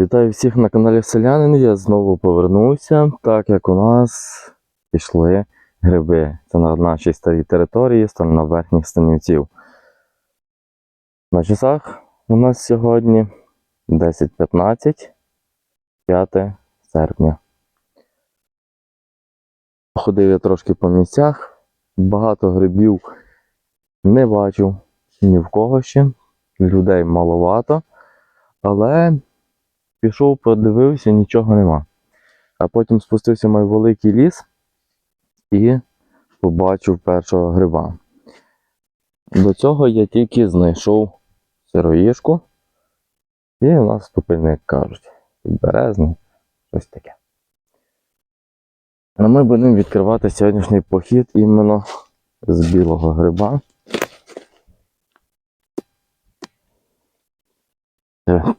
Вітаю всіх на каналі Селянин. Я знову повернувся, так як у нас пішли гриби. Це на нашій старій території, на верхніх станівців. На часах у нас сьогодні 10.15, 5 серпня. Походив я трошки по місцях, багато грибів не бачив ні в кого ще, людей маловато, але пішов, подивився, нічого нема. А потім спустився в мій великий ліс і побачив першого гриба. До цього я тільки знайшов сироїшку, і у нас ступильник кажуть, березний, щось таке. А ми будемо відкривати сьогоднішній похід іменно з білого гриба.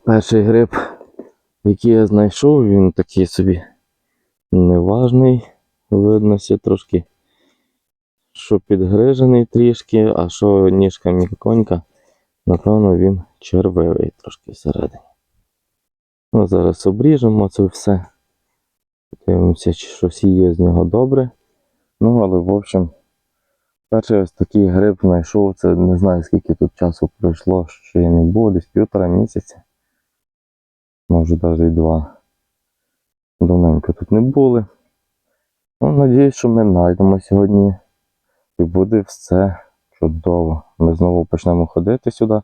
Перший гриб, який я знайшов, він такий собі неважний. Видно, ще трошки, що підгрижений трішки, а що ніжка міконька, напевно, він червивий трошки всередині. Ну, зараз обріжемо це все. Дивимося, чи щось є з нього добре. Ну, але, в общем, перший ось такий гриб знайшов. Це не знаю, скільки тут часу пройшло, що я не був, десь півтора місяця. Може навіть і два. Давненько тут не були. Ну, надіюсь, що ми знайдемо сьогодні. І буде все чудово. Ми знову почнемо ходити сюди,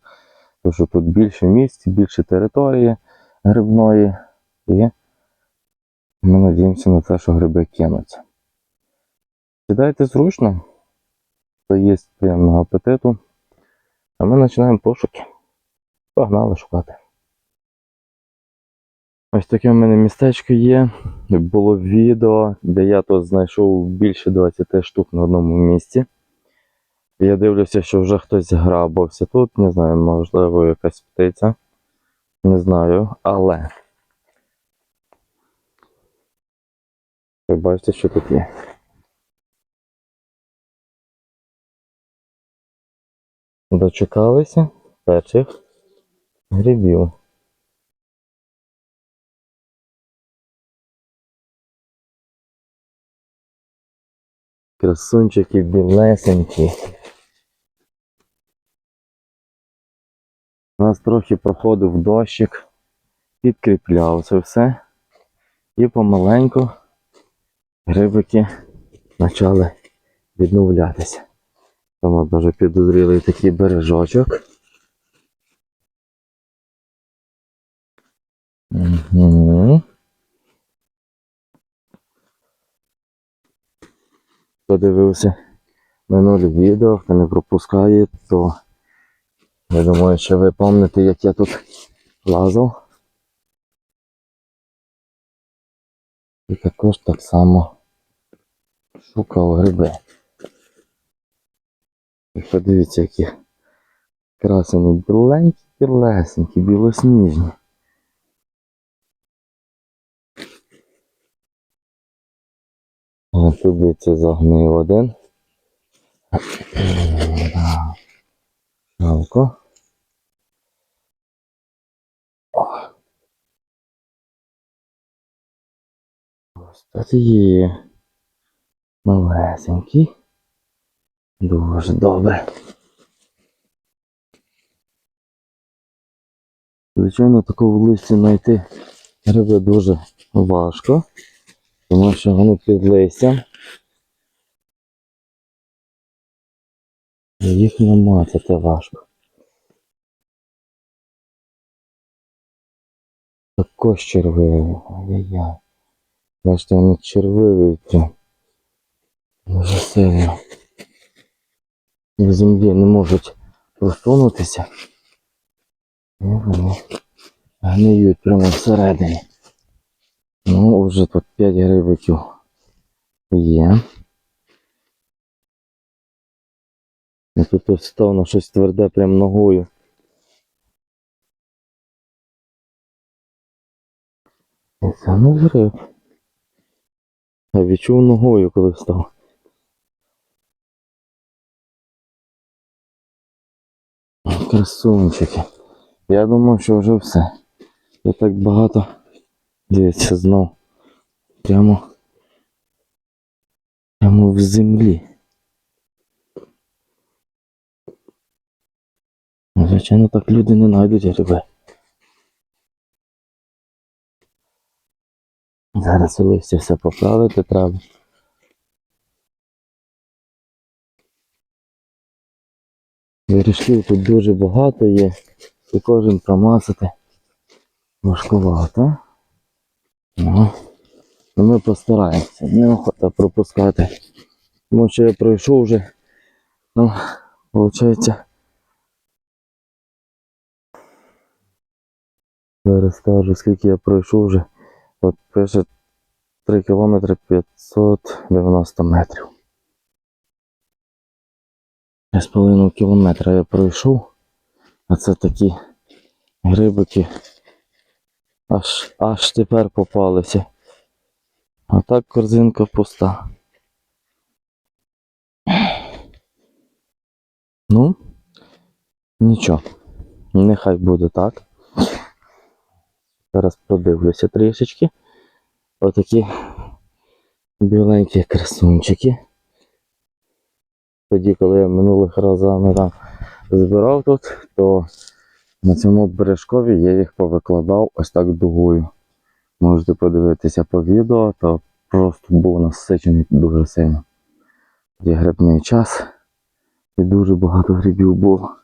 тому що тут більше місць, більше території грибної. І ми надіємося на те, що гриби кинуться. Сідайте зручно, то є приємного апетиту. А ми починаємо пошуки. Погнали шукати. Ось таке в мене містечко є. Було відео, де я тут знайшов більше 20 штук на одному місці. Я дивлюся, що вже хтось грабався тут. Не знаю, можливо, якась птиця. Не знаю, але. Ви бачите, що тут є. Дочекалися перших грибів. Красунчики білесенькі. У нас трохи проходив дощик, підкріпляв це все. І помаленьку грибики почали відновлятися. Тому дуже підозрілий такий бережочок. Угу. Хто дивився минуле відео, хто не пропускає, то я думаю, що ви пам'ятаєте, як я тут лазив. І також так само шукав гриби. І подивіться, які красені біленькі, білесенькі, білосніжні. А туди це загнив один. Жалко. Ось тут є. Дуже добре. Звичайно, такого в листі знайти гриби дуже важко, тому що вони під листям. І Їх намацати важко. Також червивий. Ай-яй-яй. Бачите, вони червиві прям. Дуже сильно. В землі не можуть просунутися. І вони гниють прямо всередині. Ну, вже тут 5 грибиків є. І тут ось став на щось тверде прям ногою. Це ну гриб. Я відчув ногою, коли став. Красунчики. Я думав, що вже все. Я так багато. Дивіться знов. Прямо. Прямо в землі. Ну, Звичайно, так люди не знайдуть гриби. Зараз листя все поправити треба. Вирішків тут дуже багато є, і кожен промасити важкувато. Ну, ну, ми постараємося, неохота пропускати. Тому що я пройшов вже, ну, виходить. Зараз скажу, скільки я пройшов вже. От пише 3 кілометри 590 метрів. 3,5 кілометра я пройшов, а це такі грибики аж, аж тепер попалися. А так корзинка пуста. Ну, нічого. Нехай буде так. Зараз продивлюся трішечки. Отакі біленькі красунчики. Тоді, коли я минулих разами там збирав тут, то на цьому бережкові я їх повикладав ось так дугою. Можете подивитися по відео, то просто був насичений дуже сильно. Є грибний час і дуже багато грибів було.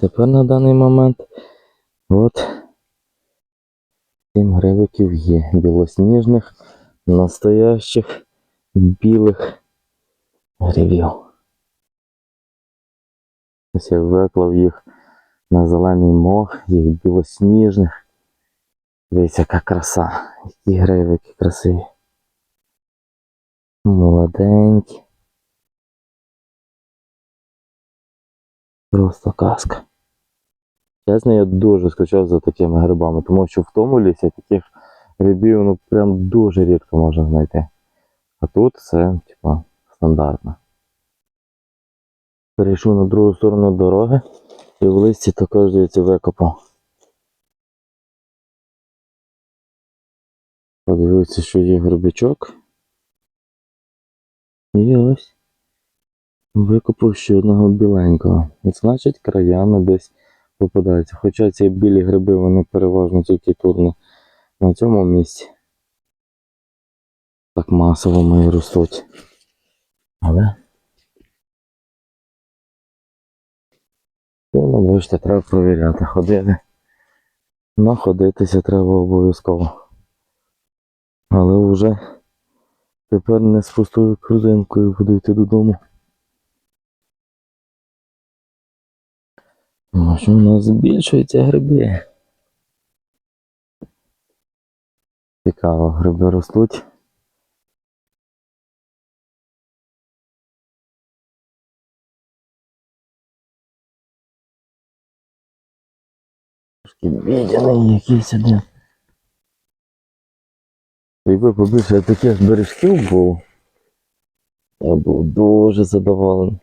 Тепер на даний момент от сім грибиків є. Білосніжних, настоящих, білих грибів. Ось я виклав їх на зелений мох, їх білосніжних. Дивіться, яка краса. Які грибики красиві. Молоденькі. Просто казка. Чесно, я дуже скучав за такими грибами, тому що в тому лісі таких грибів ну прям дуже рідко можна знайти. А тут це, типа, стандартно. Перейшов на другу сторону дороги і в листі також дивіться викопав. Подивився, що є грибичок. І ось викопав ще одного біленького. Значить, краями десь попадаються. Хоча ці білі гриби вони переважно тільки тут на, на цьому місці. Так масово мої ростуть. Але. Ну, бачите, треба провіряти. Ходити. Находитися треба обов'язково. Але вже тепер не з пустою корзинкою буду йти додому. Ну, що у нас збільшуються гриби. Цікаво, гриби ростуть. Бідяний якийсь один. Якби побільше таких бережків був, я був дуже задоволений.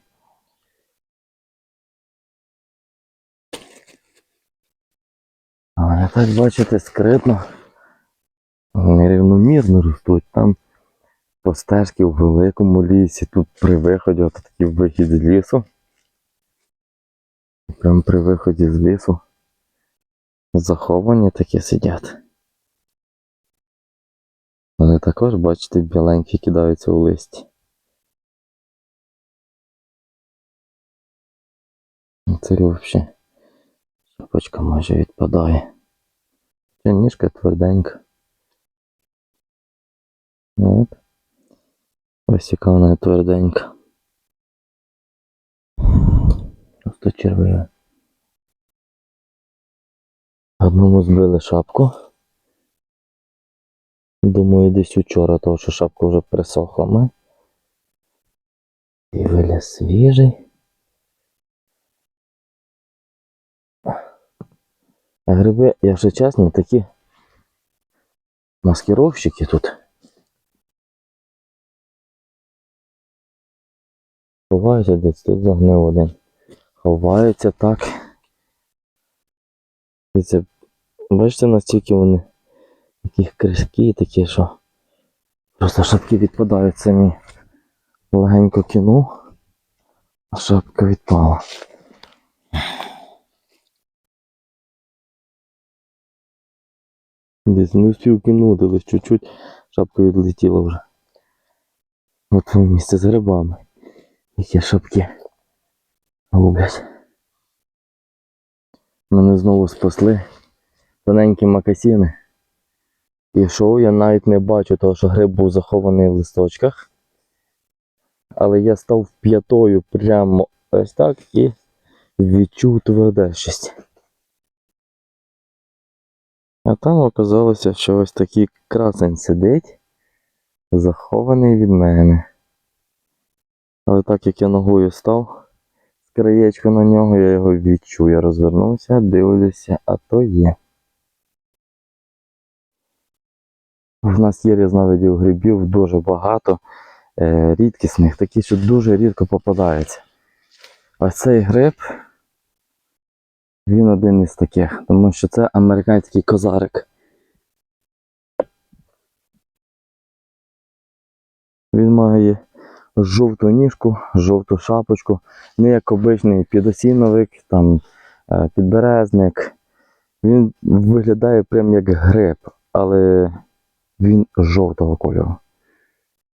Але так бачите, скритно. Вони рівномірно ростуть. Там по стежці в великому лісі, тут при виході, от такий вихід з лісу. Прямо при виході з лісу. Заховані такі сидять. Але також, бачите, біленькі кидаються у листі. Це взагалі шапочка майже відпадає. Ця ніжка тверденька. От. Ось яка вона тверденька. Просто червива. Одному збили шапку. Думаю, десь учора, тому що шапка вже присохла ми. І виліз свіжий. А гриби, якщо чесно, такі маскировщики тут. Ховаються десь тут загнив один. Ховаються так. Це, бачите, настільки вони такі кришкі, такі, що просто шапки відпадають самі. Легенько кинув, а шапка відпала. Десь не успів кинути, лише чуть-чуть шапка відлетіла вже. От місце з грибами. Які шапки гублять. Мене знову спасли тоненькі макасіни. Пішов, я навіть не бачу того, що гриб був захований в листочках. Але я став п'ятою прямо ось так і відчув твердещість. А там оказалося, що ось такий красень сидить, захований від мене. Але так як я ногою став з краєчка на нього, я його відчув. Я розвернувся, дивлюся, а то є. В нас є різновидів грибів дуже багато, е, рідкісних, такі, що дуже рідко попадаються. Ось цей гриб, він один із таких, тому що це американський козарик. Він має жовту ніжку, жовту шапочку, не як обичний підосіновик, там, е, підберезник. Він виглядає прям як гриб, але він жовтого кольору.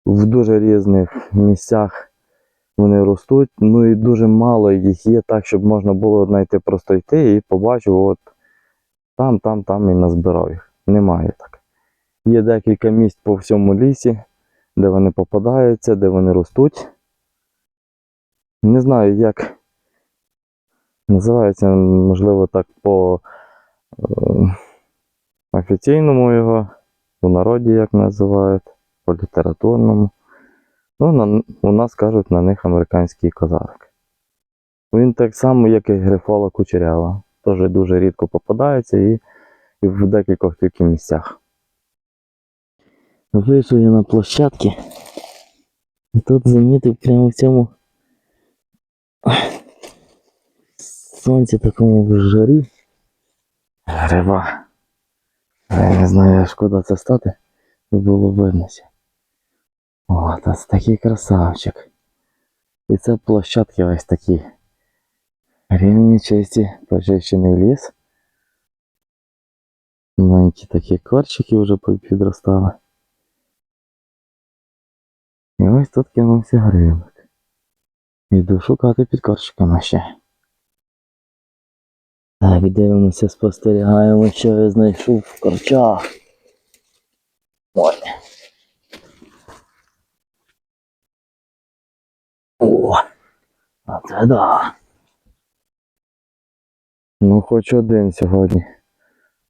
В дуже різних місцях вони ростуть, ну і дуже мало їх є так, щоб можна було знайти просто йти і побачив, от там, там, там і назбирав їх. Немає так. Є декілька місць по всьому лісі, де вони попадаються, де вони ростуть. Не знаю, як називається, можливо, так по е, офіційному його, у народі як називають, по літературному. Ну, на, у нас кажуть на них американський козарик. Він так само, як і грифола кучерява. Теж дуже рідко попадається і, і в декількох тільки місцях. Вийшов я на площадки. І тут замітив прямо в цьому сонці такому в жарі. Гриба. Я не знаю, аж куди це стати, щоб було виднося. О, це такий красавчик. І це площадки ось такі. Рівні чисті, почищений ліс. Маленькі такі корчики вже підростали. І ось тут кинувся грибик. Йду шукати під корчиками ще. Так, дивимося, спостерігаємо, що я знайшов в корчах. Ой. О, а це да. Ну, хоч один сьогодні.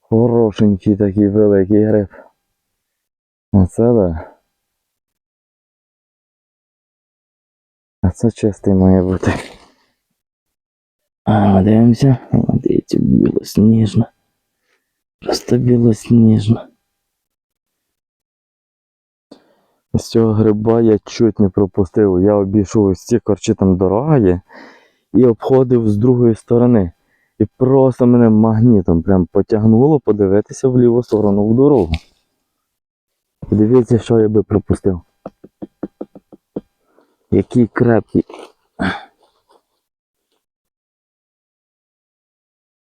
Хорошенький такий великий гриб. Оце да. А це чистий має бути. А, дивимося. Дивіться, білосніжно. Просто білосніжно. З цього гриба я чуть не пропустив. Я обійшов ось ці корчі там дорога є і обходив з другої сторони. І просто мене магнітом прям потягнуло подивитися в ліву сторону в дорогу. Дивіться, що я би пропустив. Який крепкий.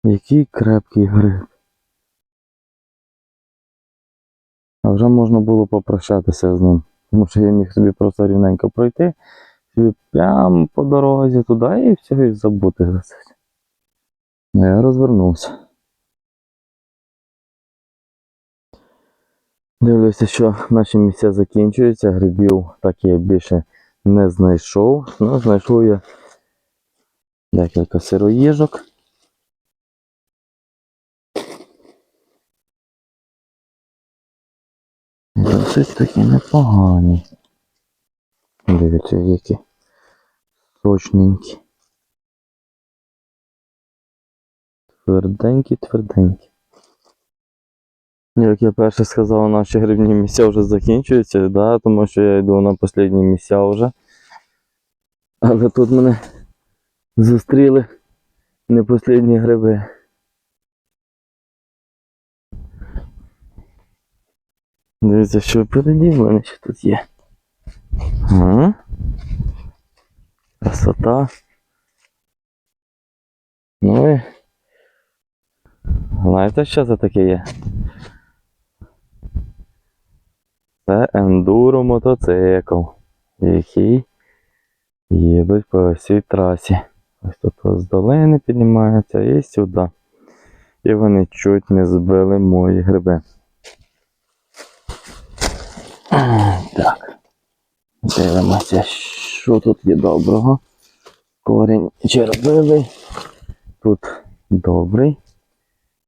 Який крепкий гриб. А вже можна було попрощатися з ним. Тому що я міг собі просто рівненько пройти, собі прямо по дорозі туди і все і забути за. Ну, я розвернувся. Дивлюся, що наші місця закінчуються, грибів так я більше не знайшов. Ну, знайшов я декілька сироїжок. Досить такі непогані. Дивіться, які сочненькі. Тверденькі, тверденькі. Як я перше сказав, наші грибні місця вже закінчуються, да, тому що я йду на останні місця вже. Але тут мене зустріли не останні гриби. Дивіться, що впереді в мене ще тут є. Ага. Красота. Ну і. Знаєте, що це таке є? Це ендуро мотоцикл, який їдуть по всій трасі. Ось тут з долини піднімаються і сюди. І вони чуть не збили мої гриби. Так. Дивимося, що тут є доброго. Корінь червивий. Тут добрий.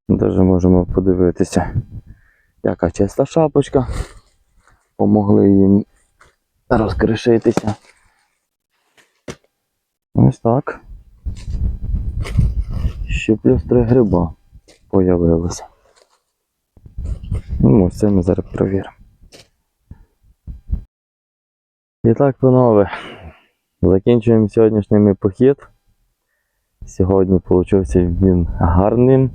Даже можемо подивитися, яка чиста шапочка. Помогли їм розкришитися. Ось так. Ще плюс три гриба появилося. Ну, це ми зараз перевіримо. І так, панове, закінчуємо сьогоднішній мій похід. Сьогодні получився він гарним,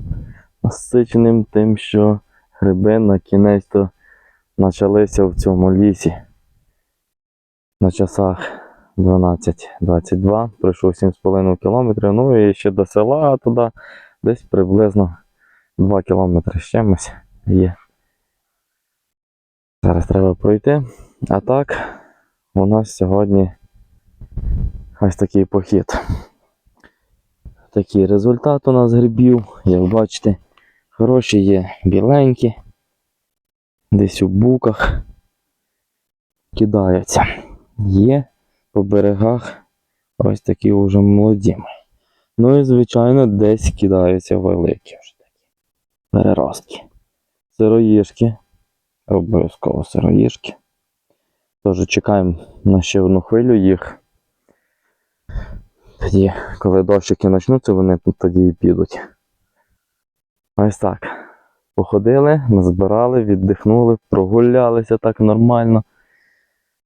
насиченим тим, що гриби на кінець то почалися в цьому лісі. На часах 12.22, пройшов 7,5 кілометрів, ну і ще до села туди десь приблизно 2 кілометри з чимось є. Зараз треба пройти. А так, у нас сьогодні ось такий похід. Такий результат у нас грибів, як бачите, хороші є біленькі, десь у буках кидаються. Є по берегах ось такі вже молоді. Ну і, звичайно, десь кидаються великі вже такі переростки. Сироїшки, обов'язково сироїшки. Тож чекаємо на ще одну хвилю їх. Тоді, коли дощики почнуться, вони тоді і підуть. Ось так. Походили, назбирали, віддихнули, прогулялися так нормально,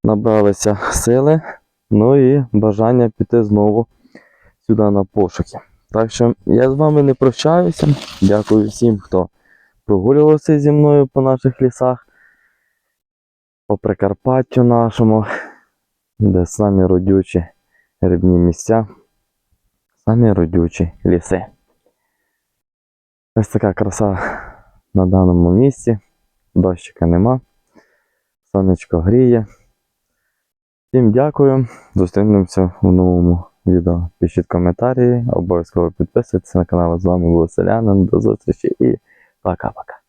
набралися сили, ну і бажання піти знову сюди на пошуки. Так що я з вами не прощаюся. Дякую всім, хто прогулювався зі мною по наших лісах, по Прикарпаттю нашому, де самі родючі грибні місця, самі родючі ліси. Ось така краса на даному місці. Дощика нема. Сонечко гріє. Всім дякую. Зустрінемося в новому відео. Пишіть коментарі, обов'язково підписуйтесь на канал. З вами був Селянин. До зустрічі і пока-пока.